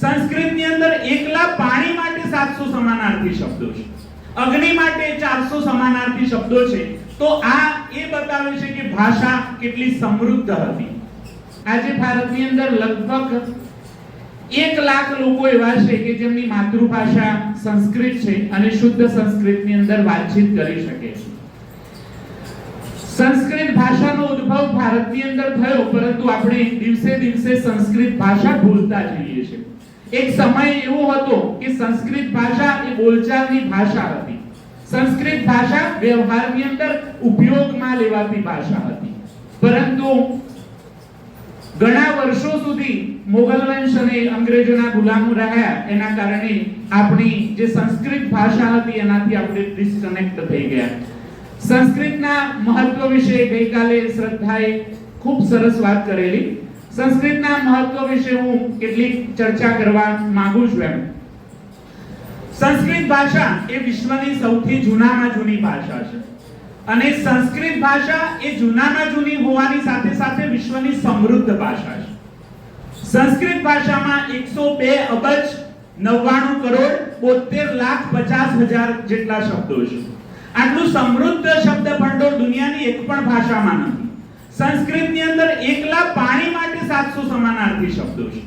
સંસ્કૃતની અંદર એકલા પાણી માટે 700 સમાનાર્થી શબ્દો છે. અગ્નિ માટે 400 સમાનાર્થી શબ્દો છે. તો આ એ બતાવે છે કે ભાષા કેટલી સમૃદ્ધ હતી. આજે ભારતની અંદર લગભગ એક લાખ લોકો એવા છે કે જેમની માતૃભાષા સંસ્કૃત છે અને શુદ્ધ સંસ્કૃતની અંદર વાતચીત કરી શકે છે. સંસ્કૃત ભાષાનો ઉદ્ભવ ભારતની અંદર થયો, પરંતુ આપણે દિવસે દિવસે સંસ્કૃત ભાષા ભૂલતા જઈએ છીએ. એક સમય એવો હતો કે સંસ્કૃત ભાષા એ બોલચાલની ભાષા હતી. સંસ્કૃત ભાષા વ્યવહારની અંદર ઉપયોગમાં લેવાતી ભાષા હતી. પરંતુ ઘણા વર્ષો સુધી મોગલ વંશ અને અંગ્રેજોના ગુલામો રહ્યા, એના કારણે આપણી જે સંસ્કૃત ભાષા હતી, એનાથી આપણે ડિસ્કનેક્ટ થઈ ગયા. સંસ્કૃતના મહત્વ વિશે ગઈકાલે શ્રદ્ધાએ ખૂબ સરસ વાત કરેલી. સંસ્કૃતના મહત્વ વિશે હું કેટલીક ચર્ચા કરવા માંગુ છું એમ. સંસ્કૃત ભાષા એ વિશ્વની સૌથી જૂનામાં જૂની ભાષા છે. અને સંસ્કૃત ભાષા એ જૂનામાં જૂની હોવાની સાથે સાથે વિશ્વની સમૃદ્ધ ભાષા છે. સંસ્કૃત ભાષામાં 102 અબજ 99 કરોડ 72 લાખ 50 હજાર જેટલા શબ્દો છે. આટલું સમૃદ્ધ શબ્દ ભંડોળ દુનિયાની એક પણ ભાષામાં નથી. સંસ્કૃતની અંદર એકલા પાણી 700 સમાનાર્થી શબ્દો છે.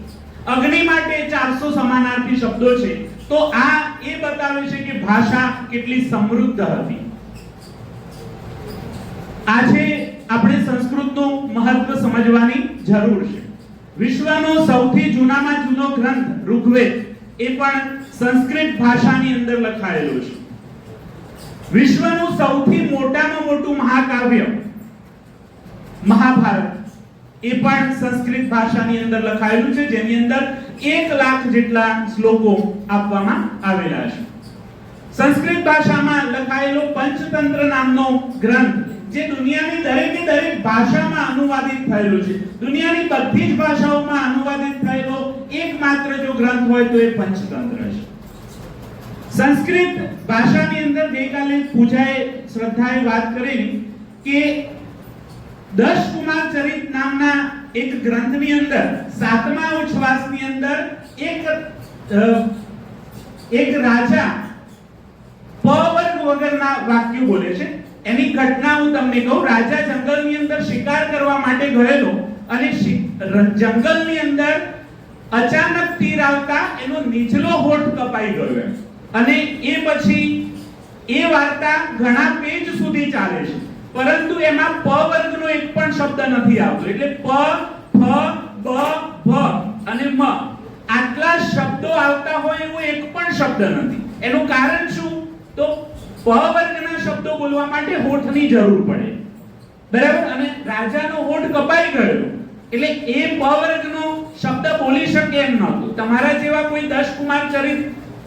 અગ્નિ માટે ચારસો સમાનાર્થી શબ્દો છે. તો આ એ બતાવે છે કે ભાષા કેટલી સમૃદ્ધ હતી. આજે આપણે સંસ્કૃતનું મહત્વ સમજવાની જરૂર છે. વિશ્વનો સૌથી જૂનામાં જૂનો ગ્રંથ, ઋગ્વેદ, એ પણ સંસ્કૃત ભાષાની અંદર લખાયેલો છે. વિશ્વનું સૌથી મોટામાં મોટું મહાકાવ્ય, મહાભારત. એ પણ સંસ્કૃત ભાષાની અંદર લખાયેલું છે, જેની અંદર એક લાખ જેટલા શ્લોકો આપવામાં આવેલા છે. સંસ્કૃત ભાષામાં લખાયેલો પંચતંત્ર નામનો ગ્રંથ, જે દુનિયાની દરેકે દરેક ભાષામાં અનુવાદિત થયેલો છે. દુનિયાની બધી જ ભાષાઓમાં અનુવાદિત થયેલો એકમાત્ર જો ગ્રંથ હોય તો એ પંચતંત્ર છે. સંસ્કૃત ભાષાની અંદર ગઈકાલે પૂજાએ શ્રદ્ધાએ વાત કરેલી કે કુમાર ચરિત નામના એક ગ્રંથની અંદર, સાતમા ઉચ્છવાસની અંદર એક એક રાજા પ વર્ગ વગરના વાક્યો બોલે છે એની ઘટના હું તમને કહું, રાજા જંગલની અંદર શિકાર કરવા માટે ગયેલો અને જંગલની અંદર અચાનક તીર આવતા એનો નીચલો હોઠ કપાઈ ગયો. અને એ પછી એ વાર્તા ઘણા પેજ સુધી ચાલે છે પરંતુ એમાં પ વર્ગનો એક પણ શબ્દ નથી આવતો. એટલે પ, ફ, બ ભ અને મ. આટલા શબ્દો આવતા હોય એવો એક પણ શબ્દ નથી. એનું કારણ શું? તો પ વર્ગના શબ્દો બોલવા માટે હોઠની જરૂર પડે. બરાબર? અને રાજાનો હોઠ કપાઈ ગયો. એટલે એ પ વર્ગનો શબ્દ બોલી શકે એમ નહોતું તમારા જેવા કોઈ દસ કુમાર ચરિત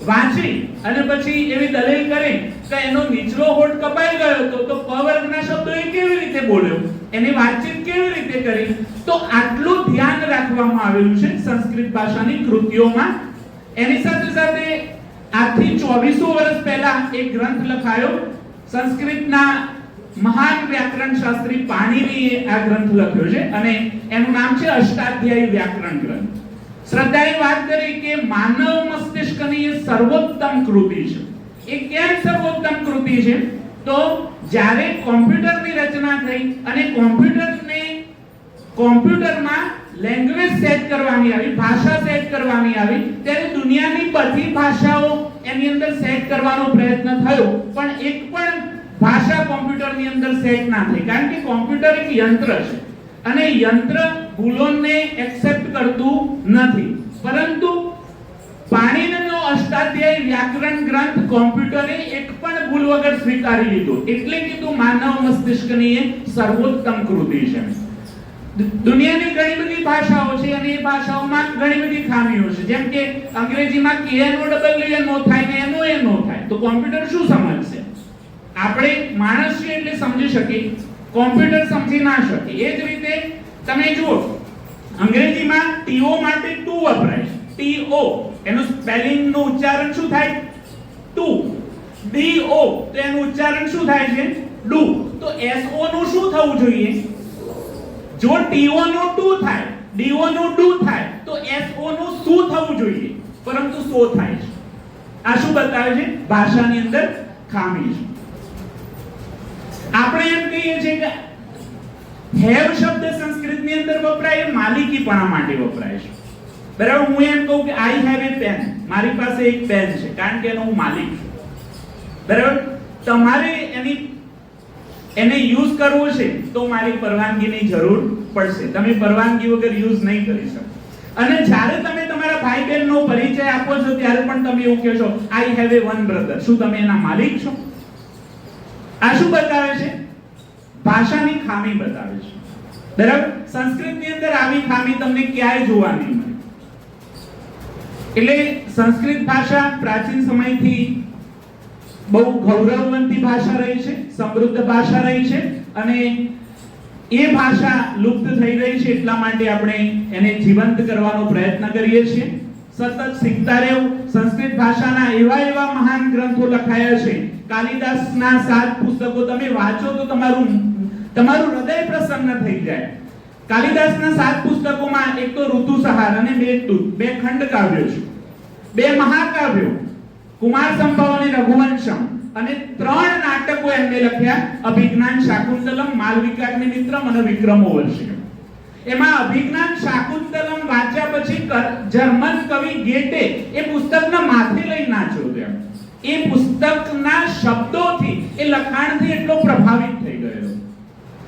વાંચી અને પછી એવી દલીલ કરે કે એનો નીચલો હોઠ કપાઈ ગયો તો તો પ વર્ગના શબ્દો એ કેવી રીતે બોલ્યો? એની વાતચીત કેવી રીતે કરી? તો આટલું ધ્યાન રાખવામાં આવેલું છે સંસ્કૃત ભાષાની કૃતિઓમાં. એની સાથે સાથે આજથી 2400 વર્ષ પહેલા એક ગ્રંથ લખાયો, સંસ્કૃતના મહાન વ્યાકરણ શાસ્ત્રી પાણીનીએ આ ગ્રંથ લખ્યો છે અને એનું નામ છે અષ્ટાધ્યાયી વ્યાકરણ ગ્રંથ. શ્રદ્ધાએ વાત કરી કે માનવ મસ્તિષ્કની એ સર્વોત્તમ કૃતિ છે. એ કેમ સર્વોત્તમ કૃતિ છે? તો જ્યારે કોમ્પ્યુટરની રચના થઈ અને કોમ્પ્યુટરને કોમ્પ્યુટરમાં લેંગ્વેજ સેટ કરવાની આવી, ભાષા સેટ કરવાની આવી, ત્યારે દુનિયાની બધી ભાષાઓ એની અંદર સેટ કરવાનો પ્રયત્ન થયો. પણ એક પણ ભાષા કોમ્પ્યુટરની અંદર સેટ ના થઈ. કારણ કે કોમ્પ્યુટર એક યંત્ર છે. અને યંત્ર ભૂલોને એક્સેપ્ટ કરતું નથી. પરંતુ પાણીનો અષ્ટાધ્યાયી વ્યાકરણ ગ્રંથ કોમ્પ્યુટરે એક પણ ભૂલ વગર સ્વીકારી લીધો. એટલે કીધું માનવ મસ્તિષ્કની એ સર્વોત્તમ કૃતિ છે. દુનિયાની ઘણી બધી ભાષાઓ છે અને એ ભાષાઓમાં ઘણી બધી ખામીઓ છે. જેમ કે અંગ્રેજીમાં કે નો ડબલ્યુ નો થાય ને એનો એ નો થાય. તો કોમ્પ્યુટર શું સમજશે? આપણે માણસ છીએ એટલે સમજી શકીએ. કોમ્પ્યુટર સમજી ના શકીએ. એ જ રીતે તમે જુઓ, અંગ્રેજીમાં ટીઓ માટે ટુ વપરાય ટીઓ. એનું સ્પેલિંગનું ઉચ્ચારણ શું થાય? ટુ ડીઓ તો એનું ઉચ્ચારણ શું થાય છે? ડુ. તો એસઓ નું શું થવું જોઈએ? જો ટીઓ નું ટુ થાય ડીઓ નું ડુ થાય, તો એસ એસઓ નું શું થવું જોઈએ? પરંતુ સો થાય છે. આ શું બતાવે છે? ભાષાની અંદર ખામી છે. આપણે એમ કહીએ છીએ કે હેવ શબ્દ સંસ્કૃતની અંદર વપરાય, એ માલિકીપણા માટે વપરાય છે. બરાબર, હું એમ કહું કે આઈ હેવ એ પેન મારી પાસે એક પેન છે, કારણ કે એનો હું માલિક છું. બરાબર? તમારે એની, એને યુઝ કરવો છે, તો મારી પરવાનગીની જરૂર પડશે. તમે પરવાનગી વગર યુઝ નહીં કરી શકો. અને જ્યારે તમે તમારા ભાઈ બહેનનો પરિચય આપો છો, ત્યારે પણ તમે એવું કહો છો I have a one brother શું તમે એના માલિક છો? આ શું બતાવે છે? ભાષાની ખામી બતાવે છે. બરાબર? સંસ્કૃતની અંદર આવી ખામી તમને ક્યાંય જોવા નહીં મળે. એટલે સંસ્કૃત ભાષા પ્રાચીન સમયથી બહુ ગૌરવવંતી ભાષા રહી છે, સમૃદ્ધ ભાષા રહી છે અને એ ભાષા લુપ્ત થઈ રહી છે એટલા માટે આપણે એને જીવંત કરવાનો પ્રયત્ન કરીએ છીએ. સતત શીખતા રહેવું. સંસ્કૃત ભાષાના એવા એવા મહાન ગ્રંથો લખાયા છે. કાલિદાસના સાત પુસ્તકો તમે વાંચો તો તમારું તમારું હૃદય પ્રસન્ન થઈ જાય. કાલિદાસના સાત પુસ્તકોમાં એક તો ઋતુસહાર અને બે બે ખંડ કાવ્યો છે. બે મહાકાવ્યો, કુમાર સંભવ અને રઘુવંશમ. અને ત્રણ નાટકો એમને લખ્યા, અભિજ્ઞાન શાકુંતલમ માલવિકાગ્નિ મિત્રમ અને વિક્રમો વર્ષિયમ એમાં અભિજ્ઞાન શાકુંતલમ વાંચ્યા પછી જર્મન કવિ ગેટે એ પુસ્તકના માથે લઈ નાચ્યો તેમ એ પુસ્તકના શબ્દોથી એ લખાણથી એટલો પ્રભાવિત થઈ ગયો.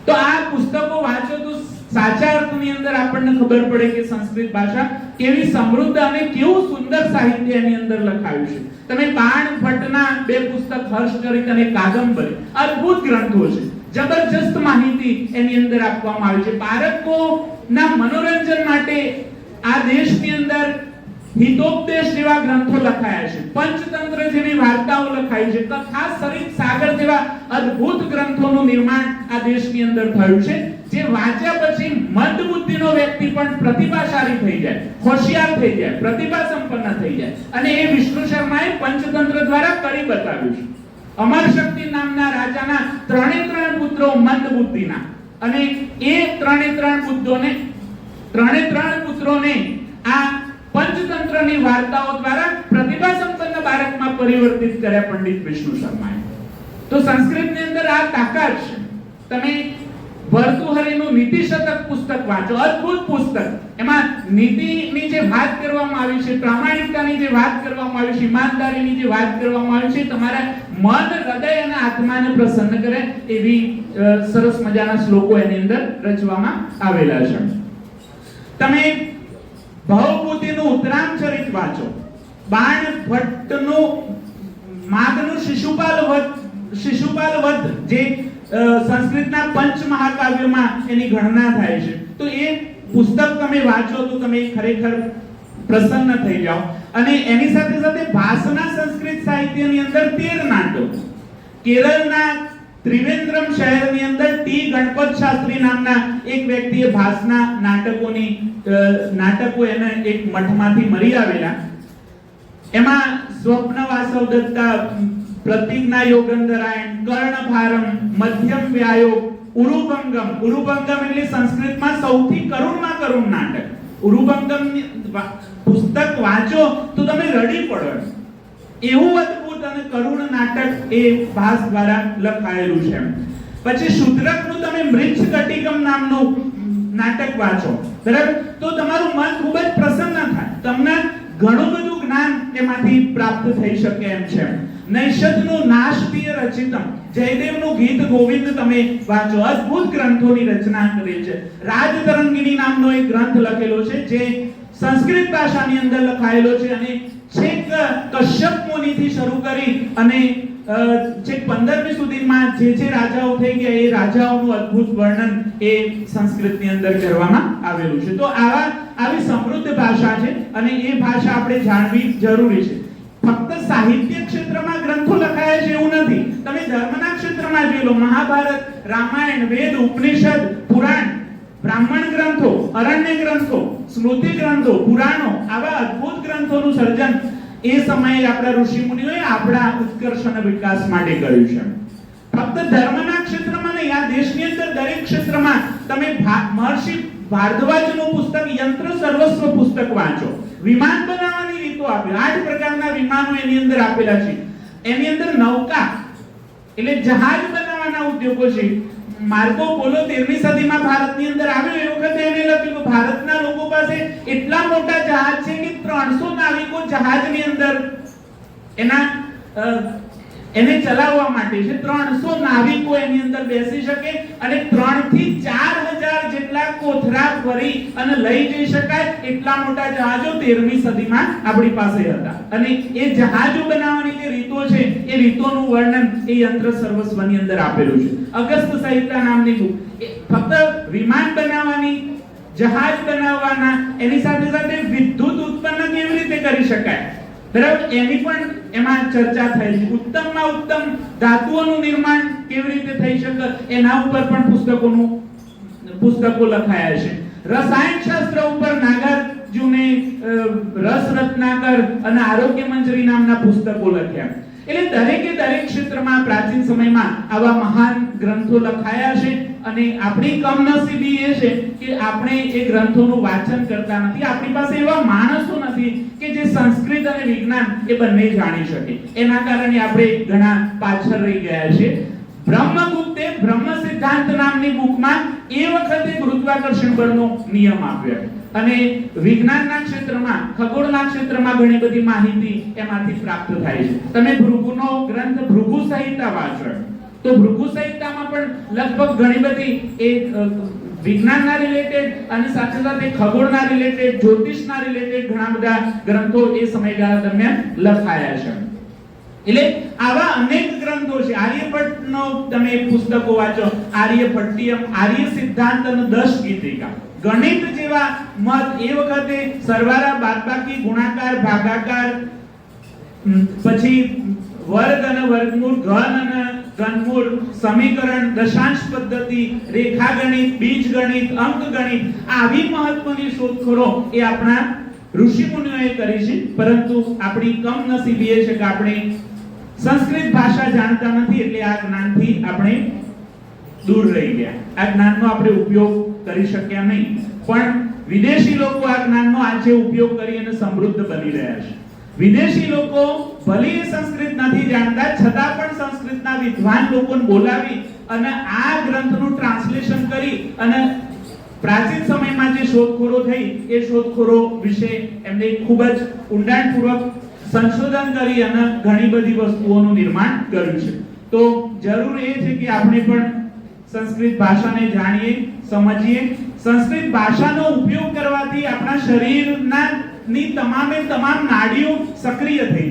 તો આ પુસ્તકો વાંચો તો સાચા અર્થની અંદર આપણને ખબર પડે કે સંસ્કૃત ભાષા કેવી સમૃદ્ધ અને કેવું સુંદર સાહિત્ય એની અંદર લખાયું છે. તમે બાણ ભટ્ટના બે પુસ્તક હર્ષચરિત અને કાદંબરી, અદ્ભુત ગ્રંથો છે. જબરજસ્ત માહિતી એની અંદર આપવામાં આવી છે. બાળકોના મનોરંજન માટે આ દેશની અંદર હિતોપદેશ જેવા ગ્રંથો લખાયા છે. પંચતંત્ર જેવી વાર્તાઓ લખાઈ છે. કથા સરિત સાગર જેવા અદ્ભુત ગ્રંથોનું નિર્માણ આ દેશની અંદર થયું છે. જે વાંચ્યા પછી મંદ બુદ્ધિનો વ્યક્તિ પણ પ્રતિભાશાળી થઈ જાય, હોશિયાર થઈ જાય પ્રતિભા સંપન્ન થઈ જાય. અને એ વિષ્ણુ શર્માએ પંચતંત્ર દ્વારા કરી બતાવ્યું છે. અમર શક્તિ નામના રાજાના ત્રણે ત્રણ પુત્રો મંદ બુદ્ધિના. અને એ ત્રણે ત્રણ બુદ્ધોને ત્રણે ત્રણ પુત્રોને આ પંચતંત્રની વાર્તાઓ દ્વારા પ્રતિભા સંપન્ન બાળકમાં પરિવર્તિત કર્યા પંડિત વિષ્ણુ શર્માએ. તો સંસ્કૃતની અંદર આ તાકાત છે. તમે ભર્તુહરિનું નીતિ શતક પુસ્તક વાંચો, અદ્ભુત પુસ્તક. એમાં નીતિની જે વાત કરવામાં આવી છે, પ્રામાણિકતાની જે વાત કરવામાં આવી છે, ઈમાનદારીની જે વાત કરવામાં આવી છે, તમારા મન, હૃદય અને આત્માને પ્રસન્ન કરે એવી સરસ મજાના શ્લોકો એની અંદર રચવામાં આવેલા છે. તમે ભવભૂતિનું ઉત્તરાંચરિત વાંચો. બાણ ભટ્ટનું, માગનું શિશુપાલ વધ શિશુપાલ વધ જે સંસ્કૃતના પંચ મહાકાવ્યોમાં એની ગણના થાય છે. તો એ પુસ્તક તમે વાંચો તો તમે ખરેખર પ્રસન્ન થઈ જાઓ. અને એની સાથે સાથે ભાષના સંસ્કૃત સાહિત્યની અંદર તેર નાટકો. કેરળના ત્રિવેન્દ્રમ શહેરની અંદર ટી ગણપત શાસ્ત્રી નામના એક વ્યક્તિએ ભાસના નાટકોની નાટકો એને એક મઠમાંથી મળી આવેલા. એમાં સ્વપ્ન વાસવ દત્તા પ્રતિજ્ઞા યોગંદરાયણ કર્ણભારમ, મધ્યમ વ્યાયોગ ઉરુભંગમ ઉરુભંગમ એટલે સંસ્કૃતમાં સૌથી કરુણમાં કરુણ નાટક. ઉરુભંગમ પુસ્તક વાંચો તો તમે રડી પડો. એવું અદ્ભુત અને કરુણ નાટક એ ભાસ દ્વારા લખાયેલું છે. પછી શુદ્રકનું તમે મૃચ્છ કટિકમ નામનું નાટક વાંચો. બરાબર? તો તમારું મન ખૂબ જ પ્રસન્ન થાય. તમને ઘણું બધું જ્ઞાન એમાંથી પ્રાપ્ત થઈ શકે એમ છે. નૈષધનું નાશપ્રિય રચિતમ. જયદેવનું ગીત ગોવિંદ તમે વાંચો. અદ્ભુત ગ્રંથોની રચના કરી છે. રાજતરંગિણી નામનો એક ગ્રંથ લખેલો છે, જે સંસ્કૃત ભાષાની અંદર લખાયેલો છે અને છેક કશ્યપ મુનિથી શરૂ કરી અને છેક 15મી સુધીમાં જે જે રાજાઓ થઈ ગયા એ રાજાઓનું અદ્ભુત વર્ણન એ સંસ્કૃતની અંદર કરવામાં આવેલું છે. તો આવા, આવી સમૃદ્ધ ભાષા છે અને એ ભાષા આપણે જાણવી જરૂરી છે. ફક્ત સાહિત્ય ક્ષેત્રમાં ગ્રંથો લખાયા છે એવું નથી. તમે ધર્મના ક્ષેત્રમાં જોઈ લો, મહાભારત, રામાયણ, વેદ, ઉપનિષદ, પુરાણ, બ્રાહ્મણ ગ્રંથો, અરણ્ય ગ્રંથો સ્મૃતિ ગ્રંથો, પુરાણો, આવા અદ્ભુત ગ્રંથોનું સર્જન એ સમયે આપણા ઋષિ મુનિઓએ આપણા ઉત્કર્ષ અને વિકાસ માટે કર્યું છે. ફક્ત ધર્મના ક્ષેત્રમાં નહીં, આ દેશની અંદર દરેક ક્ષેત્રમાં તમે મહર્ષિ ભારદ્વાજનું પુસ્તક, યંત્ર સર્વસ્વ પુસ્તક વાંચો. વિમાન બનાવવાની રીતો આપી. આઠ પ્રકારના વિમાનો એની અંદર આપેલા છે. એની અંદર નૌકા, એટલે જહાજ બનાવવાના ઉદ્યોગો છે. માર્કો પોલો 13મી સદીમાં ભારતની અંદર આવ્યો, એ વખતે એટલા મોટા જહાજ છે કે 300 નાવિકો જહાજની અંદર એના એને ચલાવવા માટે છે. 300 નાવિકો એની અંદર બેસી શકે અને ત્રણથી ચાર હજાર જેટલા કોથરા ભરી અને લઈ જઈ શકાય એટલા મોટા જહાજો 13મી સદીમાં આપણી પાસે હતા. અને એ જહાજો બનાવવાની જે રીતો છે, એ રીતોનું વર્ણન એ યંત્ર સર્વસ્વની અંદર આપેલું છે. અગસ્ત સંહિતા નામની બુક. ફક્ત વિમાન બનાવવાની જહાજ બનાવવાના, એની સાથે સાથે વિદ્યુત ઉત્પન્ન કેવી રીતે કરી શકાય? બરાબર? એની પણ એમાં ચર્ચા થઈ ઉત્તમમાં ઉત્તમ ધાતુઓનું નિર્માણ કેવી રીતે થઈ શકે, એના ઉપર પણ પુસ્તકોનું, પુસ્તકો લખાયા છે. રસાયણ શાસ્ત્ર ઉપર નાગાર્જુને રસ રત્નાકર અને આરોગ્ય મંજરી નામના પુસ્તકો લખ્યા. એટલે દરેકે દરેક ક્ષેત્રમાં પ્રાચીન સમયમાં આવા મહાન ગ્રંથો લખાયા છે. અને આપણી કમનસીબી એ છે કે આપણે એ ગ્રંથોનું વાંચન કરતા નથી. આપણી પાસે એવા માણસો નથી કે જે સંસ્કૃત અને વિજ્ઞાન એ બંને જાણી શકે. એના કારણે આપણે ઘણા પાછળ રહી ગયા છે બ્રહ્મગુપ્તે બ્રહ્મ સિદ્ધાંત નામની બુકમાં એ વખતે ગુરુત્વાકર્ષણ બળનો નિયમ આપ્યો. અને વિજ્ઞાનના ક્ષેત્રમાં, ખગોળના ક્ષેત્રમાં ઘણી બધી માહિતી એમાંથી પ્રાપ્ત થાય છે. તમે ભૃગુનો ગ્રંથ ભૃગુ સહિતા વાંચો. તો ભૃગુ સંહિતામાં પણ લગભગ ઘણી બધી એ વિજ્ઞાનના રિલેટેડ અને સાથે સાથે ખગોળના રિલેટેડ જ્યોતિષના રિલેટેડ ઘણા બધા ગ્રંથો એ સમયગાળા દરમિયાન લખાયા છે. એટલે આવા અનેક ગ્રંથો છે. આર્યભટ્ટનો તમે પુસ્તકો વાંચો. આર્યભટ્ટીયમ આર્ય સિદ્ધાંત અને દશ ગીતિકા. ગણિત જેવા મત એ વખતે સરવાળા, બાદબાકી, ગુણાકાર, ભાગાકાર પછી વર્ગ અને વર્ગમૂળ, ઘન અને ઘનમૂળ સમીકરણ દશાંશ પદ્ધતિ, રેખાગણિત, બીજગણિત, અંકગણિત, આવી મહત્વની શોધખોળો એ આપણા ઋષિ મુનિઓએ કરી છે. પરંતુ આપણી કમનસીબી એ છે કે આપણે સંસ્કૃત ભાષા જાણતા નથી એટલે આ જ્ઞાનથી આપણે દૂર રહી ગયા. આ જ્ઞાનનો આપણે ઉપયોગ કરી શક્યા નહીં. પણ વિદેશી લોકો આ જ્ઞાનનો આજે ઉપયોગ કરી અને સમૃદ્ધ બની રહ્યા છે. વિદેશી લોકો ભલે સંસ્કૃત નથી જાણતા, છતાં પણ સંસ્કૃતના વિદ્વાન લોકોને બોલાવી અને આ ગ્રંથનું ટ્રાન્સલેશન કરી અને પ્રાચીન સમયમાં જે શોધખોરો થઈ, એ શોધખોરો વિશે એમને ખૂબ જ ઊંડાણપૂર્વક સંશોધન કરી અને ઘણી બધી વસ્તુઓનું નિર્માણ કર્યું છે. તો જરૂર એ છે કે આપણે પણ સંસ્કૃત ભાષાને જાણીએ, સમજીએ. સંસ્કૃત ભાષાનો ઉપયોગ કરવાથી આપણા શરીરના ની તમામે તમામ નાડીઓ સક્રિય થઈ